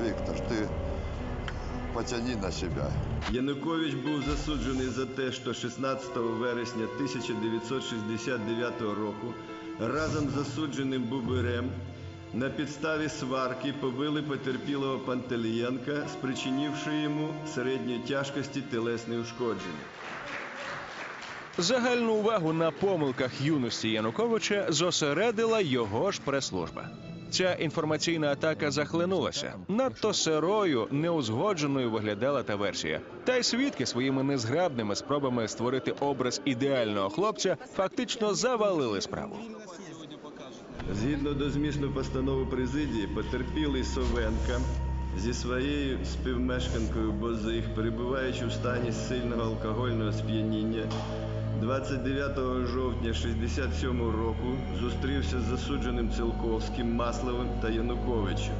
Виктор, ты потяни на себя. Янукович був засуджений за те, що 16 вересня 1969 року разом з засудженим Бубирем на підставі сварки побили потерпілого Пантелієнка, спричинивши йому середньої тяжкості тілесне ушкодження. Загальну увагу на помилках юності Януковича зосередила його ж прес-служба. Ця інформаційна атака захлинулася. Надто сирою, неузгодженою виглядала та версія. Та й свідки своїми незграбними спробами створити образ ідеального хлопця фактично завалили справу. Згідно до змісту постанови президії, потерпілий Совенка зі своєю співмешканкою Бозих, перебуваючи в стані сильного алкогольного сп'яніння, 29 жовтня 67 року зустрівся з засудженим Цилковським, Масловим та Януковичем.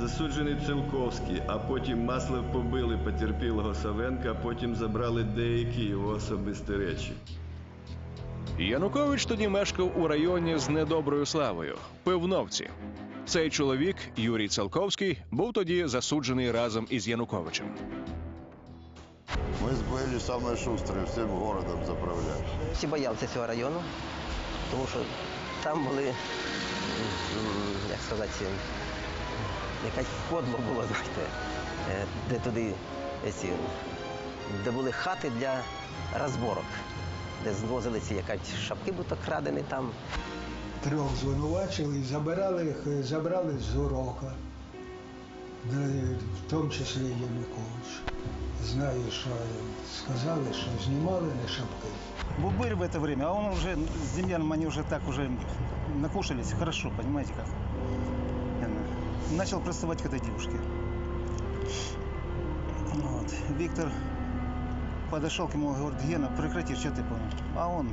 Засуджений Цилковський, а потім Маслов побили потерпілого Савенка, а потім забрали деякі його особисті речі. Янукович тоді мешкав у районі з недоброю славою Пивновці. Цей чоловік, Юрій Целковський, був тоді засуджений разом із Януковичем Мы с были самые шустрые, всем городом заправляли. Всі боялися цього району, тому що там були, м, як сказати, якась кодло було, знаєте, е, де туди е, ці, де були хати для розборок, де звозили ці якась шапки, будто крадені там. трьох звинувачили і забирали їх, е, забрали з урока, де, в тому числі Янукович. Знаю, що сказали, що знімали не шапки. Бубырь в это время, а он уже с Демьяном они уже так уже накушались хорошо, понимаете как. Э, Начал приставать к этой девушке. Вот. Виктор подошел к ему и говорит, Гена, прекрати, что ты понял? А он,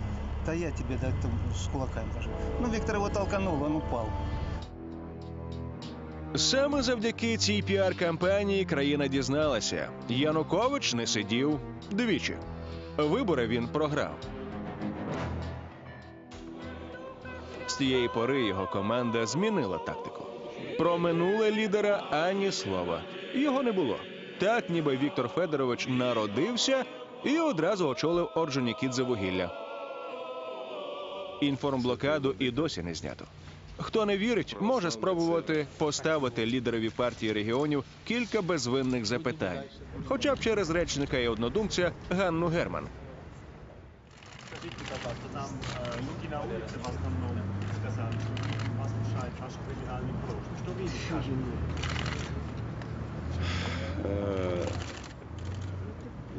да я тебе да, с кулаками даже. Ну, Виктор его толканул, он упал. Саме завдяки цій піар-кампанії країна дізналася, Янукович не сидів двічі. Вибори він програв. З тієї пори його команда змінила тактику. Про минуле лідера ані слова. Його не було. Так, ніби Віктор Федорович народився і одразу очолив Орджонікідзе вугілля. Інформблокаду і досі не знято. Хто не вірить, може спробувати поставити лідерові партії регіонів кілька безвинних запитань, хоча б через речника і однодумця Ганну Герман.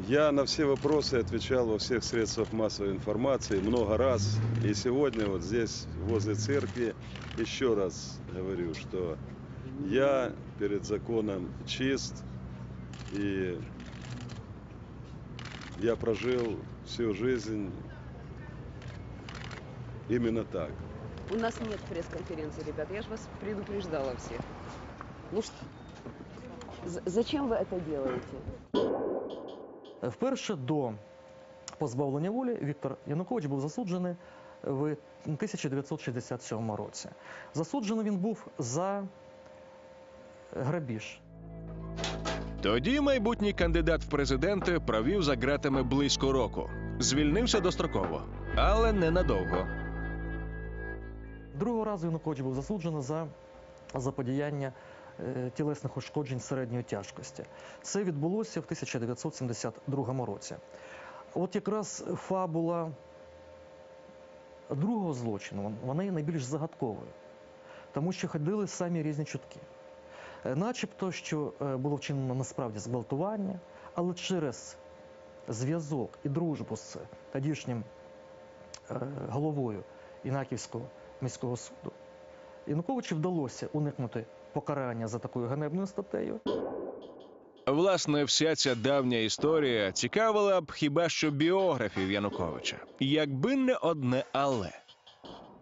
Я на все вопросы отвечал во всех средствах массовой информации много раз. И сегодня вот здесь, возле церкви, еще раз говорю, что я перед законом чист. И я прожил всю жизнь именно так. У нас нет пресс-конференции, ребят. Я же вас предупреждала всех. Ну что? Зачем вы это делаете? Вперше до позбавлення волі Віктор Янукович був засуджений в 1967 році. Засуджений він був за грабіж. Тоді майбутній кандидат в президенти провів за ґратами близько року. Звільнився достроково, але ненадовго. Другого разу Янукович був засуджений за заподіяння тілесних ушкоджень середньої тяжкості. Це відбулося в 1972 році. От якраз фабула другого злочину вона є найбільш загадковою, тому що ходили самі різні чутки. Е, Начебто, що е, було вчинено насправді зґвалтування, але через зв'язок і дружбу з тодішнім е, головою Інаківського міського суду. Януковичу вдалося уникнути покарання за такою ганебною статтею. Власне, вся ця давня історія цікавила б хіба що біографів Януковича, якби не одне але.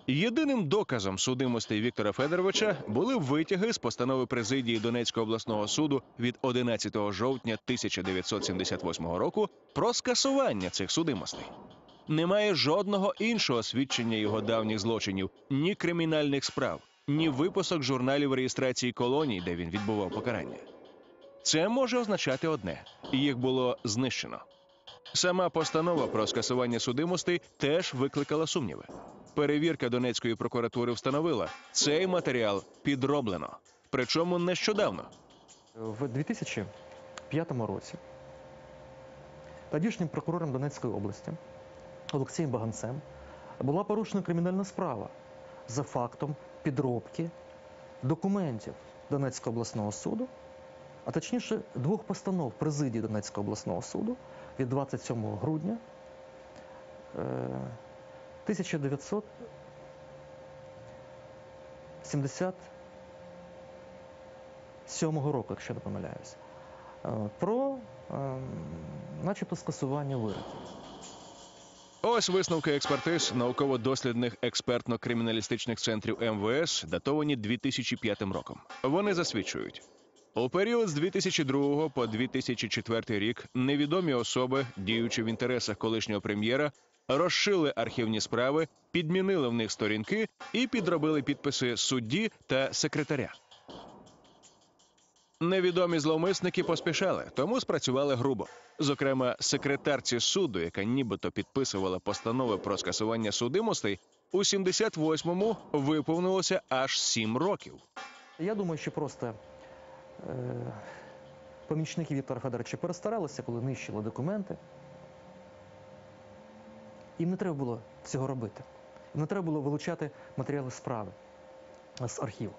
Єдиним доказом судимостей Віктора Федоровича були витяги з постанови президії Донецького обласного суду від 11 жовтня 1978 року про скасування цих судимостей. Немає жодного іншого свідчення його давніх злочинів, ні кримінальних справ, ні випусок журналів реєстрації колоній, де він відбував покарання. Це може означати одне: їх було знищено. Сама постанова про скасування судимостей теж викликала сумніви. Перевірка Донецької прокуратури встановила, цей матеріал підроблено. Причому нещодавно. В 2005 році тодішнім прокурором Донецької області Олексієм Баганцем була порушена кримінальна справа за фактом підробки документів Донецького обласного суду, а точніше двох постанов президії Донецького обласного суду від 27 грудня е, 1977 року, якщо не помиляюсь, е, про ем, начебто скасування вироків. Ось висновки експертиз науково-дослідних експертно-криміналістичних центрів МВС, датовані 2005 роком. Вони засвідчують. У період з 2002 по 2004 рік невідомі особи, діючи в інтересах колишнього прем'єра, розшили архівні справи, підмінили в них сторінки і підробили підписи судді та секретаря. Невідомі зловмисники поспішали, тому спрацювали грубо. Зокрема, секретарці суду, яка нібито підписувала постанови про скасування судимостей, у 78-му виповнилося аж сім років. Я думаю, що просто е, помічники Віктора Федоровича перестаралися, коли нищили документи. Їм не треба було цього робити. Їм не треба було вилучати матеріали справи з архіву.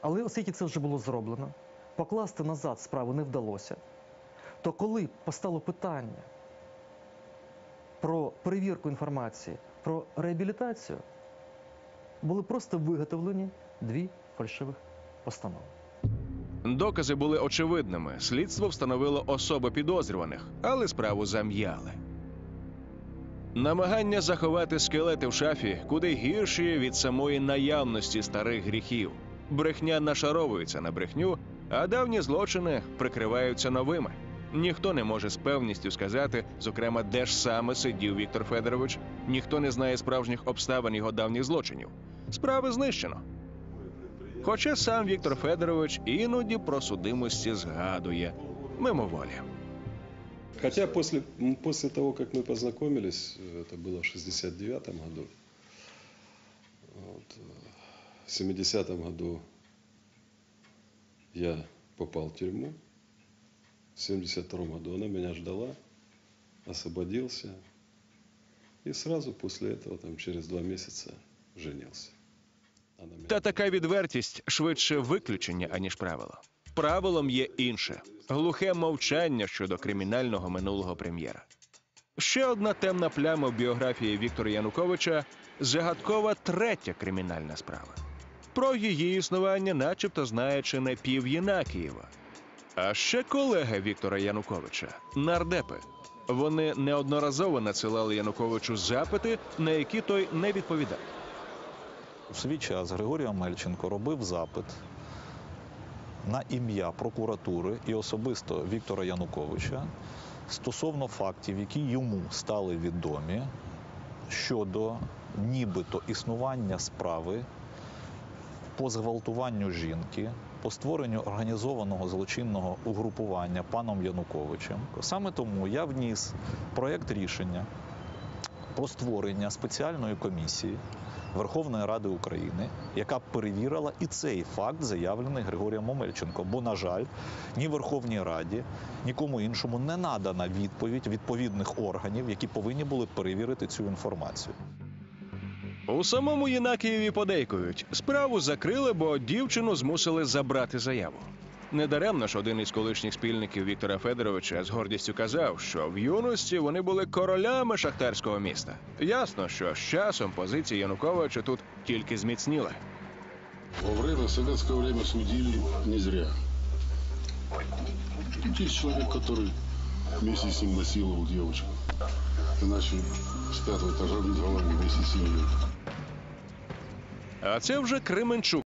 Але оскільки це вже було зроблено, покласти назад справу не вдалося, то коли постало питання про перевірку інформації, про реабілітацію, були просто виготовлені дві фальшивих постанови. Докази були очевидними. Слідство встановило особи підозрюваних, але справу зам'яли. Намагання заховати скелети в шафі куди гірші від самої наявності старих гріхів. Брехня нашаровується на брехню, а давні злочини прикриваються новими. Ніхто не може з певністю сказати, зокрема, де ж саме сидів Віктор Федорович. Ніхто не знає справжніх обставин його давніх злочинів. Справи знищено. Хоча сам Віктор Федорович іноді про судимості згадує мимоволі. Хотя после, м, после того, как мы познакомились, э, это было в 69 году, вот, э, в 70 году я попал в тюрьму, в 72 году она меня ждала, освободился, и сразу после этого, там, через два. Она меня Та така відвертість швидше виключення, аніж правило. Правилом є інше глухе мовчання щодо кримінального минулого прем'єра. Ще одна темна пляма в біографії Віктора Януковича загадкова третя кримінальна справа. Про її існування, начебто, знає чи не пів Єнакієва. А ще колега Віктора Януковича нардепи. Вони неодноразово надсилали Януковичу запити, на які той не відповідав. У свій час Григорій Омельченко робив запит на ім'я прокуратури і особисто Віктора Януковича стосовно фактів, які йому стали відомі щодо нібито існування справи по зґвалтуванню жінки, по створенню організованого злочинного угрупування паном Януковичем. Саме тому я вніс проєкт рішення про створення спеціальної комісії Верховної Ради України, яка перевірила і цей факт, заявлений Григорієм Омельченко. Бо, на жаль, ні Верховній Раді, нікому іншому не надана відповідь відповідних органів, які повинні були перевірити цю інформацію. У самому Єнакієві подейкують. Справу закрили, бо дівчину змусили забрати заяву. Недаремно ж один із колишніх спільників Віктора Федоровича з гордістю казав, що в юності вони були королями шахтарського міста. Ясно, що з часом позиція Януковича тут тільки зміцніли. Во время, советское время судили не зря. Тут есть человек, который вместе с ним. Иначе с пятого этажа вниз головой вместе с семьей. А це вже Кременчук